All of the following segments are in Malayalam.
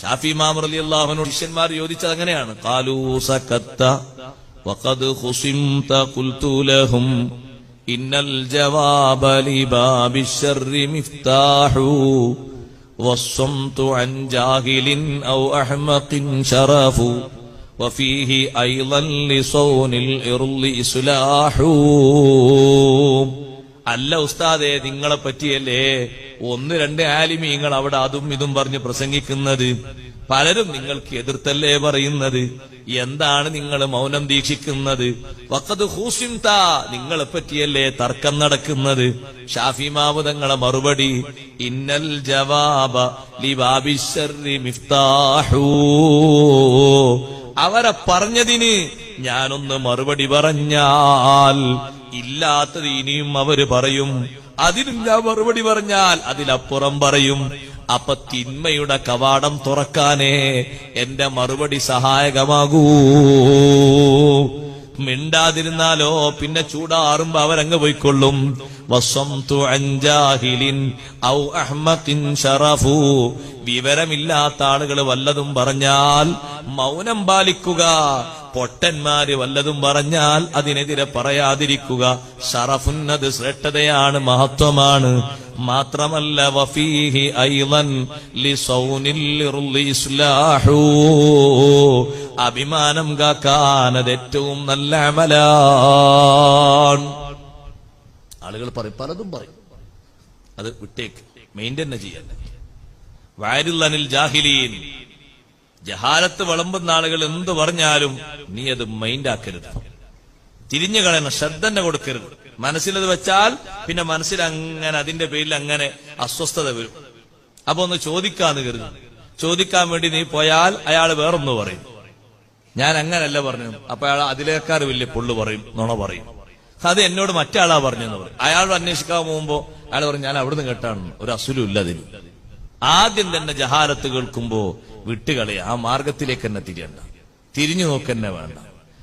ഷാഫി മാമർ അലി അള്ളാഹുനോട് ശിഷ്യന്മാർ ചോദിച്ചത് അങ്ങനെയാണ് കാലൂ സക്കത്ത وقد خصمت قلت لهم إن الجواب لباب الشر مفتاح والصمت عن جاهل أو أحمق شرف وفيه أيضا لصون الإرض إصلاح അല്ല ഉസ്താദെ നിങ്ങളെ പറ്റിയല്ലേ ഒന്ന് രണ്ട് ആലിമീങ്ങൾ അവിടെ അതും ഇതും പറഞ്ഞ് പ്രസംഗിക്കുന്നത്. പലരും നിങ്ങൾക്ക് എതിർത്തല്ലേ പറയുന്നത്. എന്താണ് നിങ്ങൾ മൗനം ദീക്ഷിക്കുന്നത്? വക്കത് ഹൂസിംത നിങ്ങളെ പറ്റിയല്ലേ തർക്കം നടക്കുന്നത്? ഷാഫി മാവുതങ്ങളെ മറുപടി ഇന്നൽ ജവാബ മിഫ്താഹൂ. അവരെ പറഞ്ഞതിന് ഞാനൊന്ന് മറുപടി പറഞ്ഞാൽ ഇല്ലാത്തത് ഇനിയും അവർ പറയും. അതിനും ഞാൻ മറുപടി പറഞ്ഞാൽ അതിലപ്പുറം പറയും അപ്പൊ തിന്മയുടെ കവാടം തുറക്കാനേ എന്റെ മറുപടി സഹായകമാകൂ. മിണ്ടാതിരുന്നാലോ പിന്നെ ചൂടാറുമ്പോ അവരങ്ങ് പോയിക്കൊള്ളും. വിവരമില്ലാത്ത ആളുകൾ വല്ലതും പറഞ്ഞാൽ മൗനം പാലിക്കുക. പൊട്ടന്മാര് വല്ലതും പറഞ്ഞാൽ അതിനെതിരെ പറയാതിരിക്കുക. ഷറഫുന്നത് ശ്രേഷ്ഠതയാണ് മഹത്വമാണ്. മാത്രമല്ല വഫീഹി ഐവൻ അഭിമാനം കാക്കാൻ അത് ഏറ്റവും നല്ല അമലാണ്. ആളുകൾ പറയും പലതും പറയും. അത് വിട്ടേക്ക്. മെയിന്റെയിൻ ചെയ്യാൻ. വാരിൽ അനിൽ ജാഹിലീൻ. ജഹാലത്ത് വിളമ്പുന്ന ആളുകൾ എന്ത് പറഞ്ഞാലും നീ അത് മൈൻഡാക്കരുത്. തിരിഞ്ഞു കളയണം ശ്രദ്ധ തന്നെ കൊടുക്കരുത് മനസ്സിലത് വെച്ചാൽ പിന്നെ മനസ്സിൽ അങ്ങനെ അതിന്റെ പേരിൽ അങ്ങനെ അസ്വസ്ഥത വരും. അപ്പൊ ഒന്ന് ചോദിക്കാന്ന് കരുതി ചോദിക്കാൻ വേണ്ടി നീ പോയാൽ അയാൾ വേറൊന്ന് പറയും. ഞാൻ അങ്ങനല്ല പറഞ്ഞു അപ്പൊ അയാൾ അതിലേക്കാർ വലിയ പൊള്ളു പറയും നുണ പറയും. അത് എന്നോട് മറ്റാളാ പറഞ്ഞെന്ന് പറയും. അയാൾ അന്വേഷിക്കാൻ പോകുമ്പോ അയാൾ പറഞ്ഞു ഞാൻ അവിടുന്ന് കേട്ടാണ് ഒരു അസുലും ഇല്ല അതിന്. ആദ്യം തന്നെ ജഹാലത്ത് കേൾക്കുമ്പോ വിട്ടുകളെ ആ മാർഗത്തിലേക്ക് തന്നെ തിരിയണ്ട. തിരിഞ്ഞു നോക്കന്നെ വേണ്ട.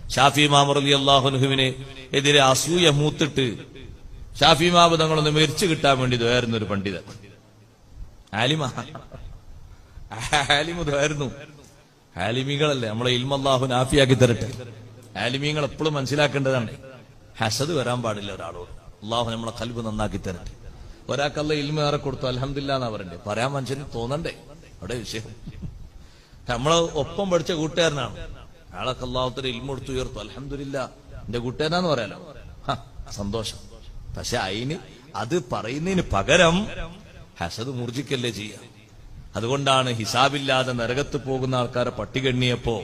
ഷാഫി മാമറലി അള്ളാഹുനുഹുവിനെ എതിരെ അസൂയ മൂത്തിട്ട് ഷാഫി മാബ് തങ്ങളൊന്ന് മരിച്ചു കിട്ടാൻ വേണ്ടി ഇതായിരുന്നു ഒരു പണ്ഡിതൻ. ആലിമ. ആലിമ ഇതായിരുന്നു ആലിമികളല്ലേ നമ്മളെ ഇൽമല്ലാഹു നാഫിയാക്കി തരട്ടെ. ആലിമീങ്ങൾ എപ്പോഴും മനസ്സിലാക്കേണ്ടതാണ്. ഹസദ് വരാൻ പാടില്ല ഒരാളോട്. അള്ളാഹു നമ്മളെ കൽബ് നന്നാക്കി തരട്ടെ. ഒരാൾക്കല്ല ഇൽമ ഏറെ കൊടുത്തു അലഹമില്ല എന്നാ പറയണ്ടേ? പറയാൻ മനുഷ്യന് തോന്നണ്ടേ? അവിടെ വിഷയം. നമ്മളെ ഒപ്പം പഠിച്ച കൂട്ടുകാരനാണ്. അയാളൊക്കെ അള്ളാഹുത്തിന് ഇൽമ കൊടുത്തു ഉയർത്തു. അലഹമില്ല എന്റെ കൂട്ടുകാരനാന്ന് പറയാലോ? സന്തോഷം. പക്ഷെ അതിന് അത് പറയുന്നതിന് പകരം ഹസദ് മുർജിക്കല്ലേ ചെയ്യാം? അതുകൊണ്ടാണ് ഹിസാബില്ലാതെ നരകത്ത് പോകുന്ന ആൾക്കാരെ പട്ടികണ്ണിയപ്പോ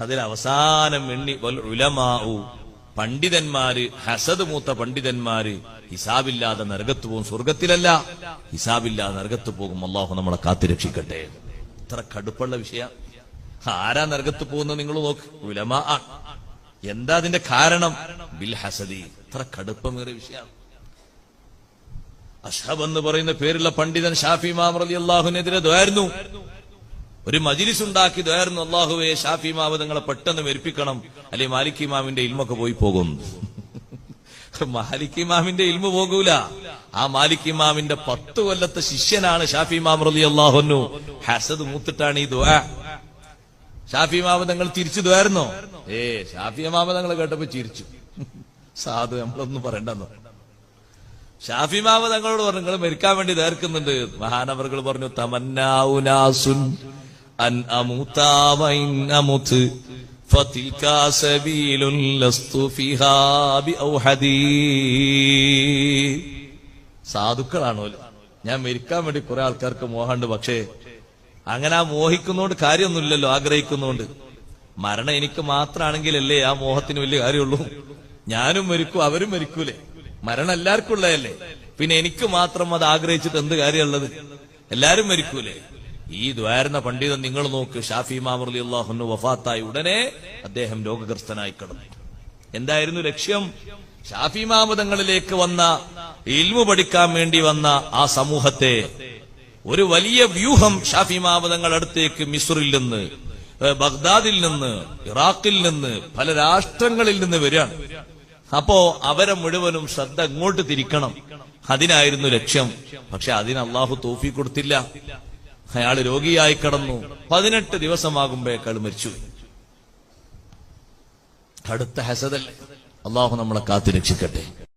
അതിൽ അവസാനം എണ്ണി ഉലമാവൂ പണ്ഡിതന്മാര് ഹസദ് മൂത്ത പണ്ഡിതന്മാര് ഹിസാബില്ലാതെ നരകത്ത് പോകും. സ്വർഗത്തിലല്ല ഹിസാബില്ലാതെ നരകത്ത് പോകും. അള്ളാഹു നമ്മളെ കാത്തുരക്ഷിക്കട്ടെ ഇത്ര കടുപ്പുള്ള വിഷയ. ആരാ നരകത്ത് പോകുന്ന നിങ്ങൾ നോക്ക്. ഉലമാ. എന്താ അതിന്റെ കാരണം? ബിൽ ഹസദി. ഇത്ര കടുപ്പമേറിയ വിഷയം. അഷബ് എന്ന് പറയുന്ന പേരുള്ള പണ്ഡിതൻ ഷാഫി മാമർ അലി അള്ളാഹുവിനെതിരെ ദ്വായിരുന്നു ഒരു മജിലിസ് ഉണ്ടാക്കി ദയർന്ന് അള്ളാഹുവെ ഷാഫി മാവ് നിങ്ങളെ പെട്ടെന്ന് മരിപ്പിക്കണം. അല്ലെ മാലിക് ഇമാമിന്റെ ഇൽമൊക്കെ പോയി പോകും. മാലിക് ഇമാമിന്റെ ഇൽമ പോകൂല. ആ മാലിക് ഇമാമിന്റെ പത്ത് കൊല്ലത്തെ ശിഷ്യനാണ് ഷാഫി മാം റലി അള്ളാഹുന്നു ഹസദ് മൂത്തിട്ടാണ് ഈ ദുആ. ഷാഫി മാമ നിങ്ങൾ തിരിച്ചു ദ്വായിരുന്നോ ഏ ഷാഫി മാമ നിങ്ങൾ കേട്ടപ്പോ ചിരിച്ചു. സാധു നമ്മളൊന്നും പറയണ്ടെന്നോ? ഷാഫി മാമ തങ്ങളോട് പറഞ്ഞു നിങ്ങൾ മരിക്കാൻ വേണ്ടി നേർക്കുന്നുണ്ട് മഹാനവറുകൾ പറഞ്ഞു തമന്നാവുനാസുൻ അൻ അമുതാവൈൻ അമുത്ത് ഫതിൽകാ സബീലുൽ ലസ്തു ഫിഹാ ബിഔഹദീ സാധുക്കളാണോ ഞാൻ മരിക്കാൻ വേണ്ടി കുറെ ആൾക്കാർക്ക് മോഹമുണ്ട് പക്ഷേ അങ്ങനെ ആ മോഹിക്കുന്നോണ്ട് കാര്യമൊന്നുമില്ലല്ലോ ആഗ്രഹിക്കുന്നോണ്ട്. മരണം എനിക്ക് മാത്രമാണെങ്കിലല്ലേ ആ മോഹത്തിന് വലിയ കാര്യമുള്ളൂ. ഞാനും മരിക്കും അവരും മരിക്കൂലേ. മരണം എല്ലാവർക്കും ഉള്ളതല്ലേ. പിന്നെ എനിക്ക് മാത്രം അത് ആഗ്രഹിച്ചിട്ട് എന്ത് കാര്യമുള്ളത്? എല്ലാരും മരിക്കൂലേ. ഈ ദ്വാരുന്ന പണ്ഡിതൻ നിങ്ങൾ നോക്ക് ഷാഫി മാമർലി അള്ളാഹുന് വഫാത്തായി ഉടനെ അദ്ദേഹം രോഗഗ്രസ്തനായി കിടന്നു. എന്തായിരുന്നു ലക്ഷ്യം? ഷാഫി മാമതങ്ങളിലേക്ക് വന്ന ഇൽമു പഠിക്കാൻ വേണ്ടി വന്ന ആ സമൂഹത്തെ ഒരു വലിയ വ്യൂഹം ഷാഫി മാമതങ്ങൾ അടുത്തേക്ക് മിസ്റിൽ നിന്ന് ബഗ്ദാദിൽ നിന്ന് ഇറാഖിൽ നിന്ന് പല രാഷ്ട്രങ്ങളിൽ നിന്ന് വരികയാണ്. അപ്പോ അവരെ മുഴുവനും ശ്രദ്ധ അങ്ങോട്ട് തിരിക്കണം. അതിനായിരുന്നു ലക്ഷ്യം. പക്ഷെ അതിന് അള്ളാഹു തോഫി കൊടുത്തില്ല. അയാൾ രോഗിയായി കിടന്നു. പതിനെട്ട് ദിവസമാകുമ്പോഴേക്കാൾ മരിച്ചു. അടുത്ത ഹസദല്ലേ? അള്ളാഹു നമ്മളെ കാത്തു രക്ഷിക്കട്ടെ